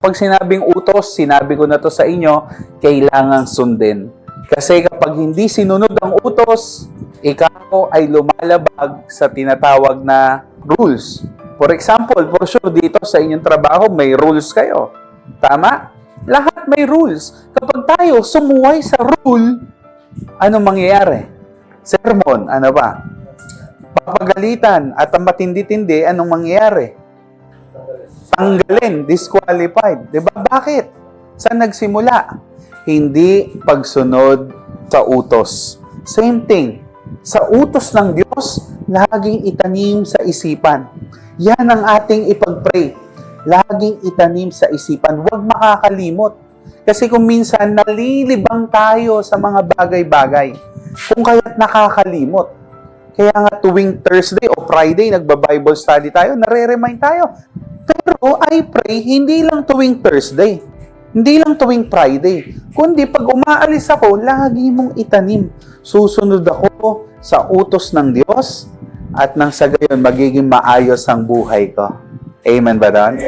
Pag sinabing utos, sinabi ko na to sa inyo, kailangang sundin. Kasi kapag hindi sinunod ang utos, ikaw ay lumalabag sa tinatawag na rules. For example, for sure dito sa inyong trabaho, may rules kayo. Tama? Lahat may rules. Kapag tayo sumuway sa rule, ano mangyayari? Sermon, ano ba? Papagalitan at ang matindi-tindi, anong mangyayari? Tanggalin, disqualified. 'Di ba? Bakit? Saan nagsimula? Hindi pagsunod sa utos. Same thing. Sa utos ng Diyos, laging itanim sa isipan. Yan ang ating ipag-pray. Laging itanim sa isipan. Huwag makakalimot. Kasi kung minsan nalilibang tayo sa mga bagay-bagay, kung kaya't nakakalimot. Kaya nga tuwing Thursday o Friday, nagba-Bible study tayo, nare-remind tayo. Pero I pray, hindi lang tuwing Thursday. Hindi lang tuwing Friday. Kundi pag umaalis ako, lagi mong itanim. Susunod ako sa utos ng Diyos at nang sa gayon magiging maayos ang buhay ko. Amen ba doon?